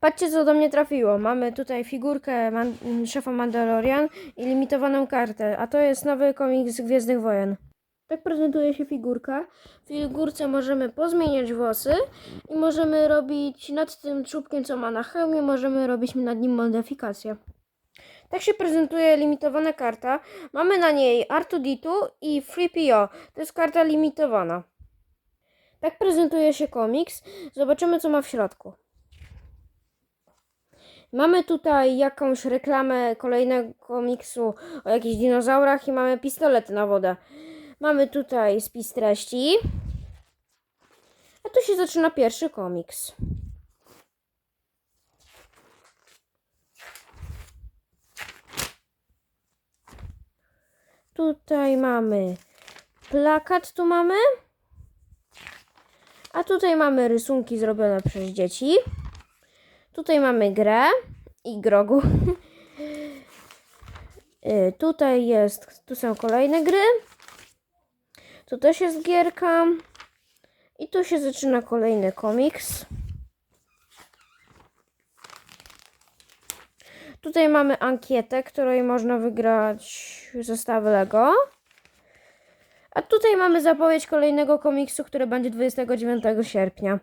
Patrzcie, co do mnie trafiło. Mamy tutaj figurkę man szefa Mandalorian i limitowaną kartę, a to jest nowy komiks Gwiezdnych Wojen. Tak prezentuje się figurka. W figurce możemy pozmieniać włosy i możemy robić nad tym czubkiem, co ma na hełmie, możemy robić nad nim modyfikację. Tak się prezentuje limitowana karta. Mamy na niej R2D2 i FreePO. To jest karta limitowana. Tak prezentuje się komiks. Zobaczymy, co ma w środku. Mamy tutaj jakąś reklamę kolejnego komiksu o jakichś dinozaurach i mamy pistolety na wodę. Mamy tutaj spis treści. A tu się zaczyna pierwszy komiks. Tutaj mamy plakat, tu mamy. A tutaj mamy rysunki zrobione przez dzieci. Tutaj mamy grę i grogu. Y, tutaj jest, tu są kolejne gry. Tu też jest gierka. I tu się zaczyna kolejny komiks. Tutaj mamy ankietę, której można wygrać zestawy Lego. A tutaj mamy zapowiedź kolejnego komiksu, który będzie 29 sierpnia.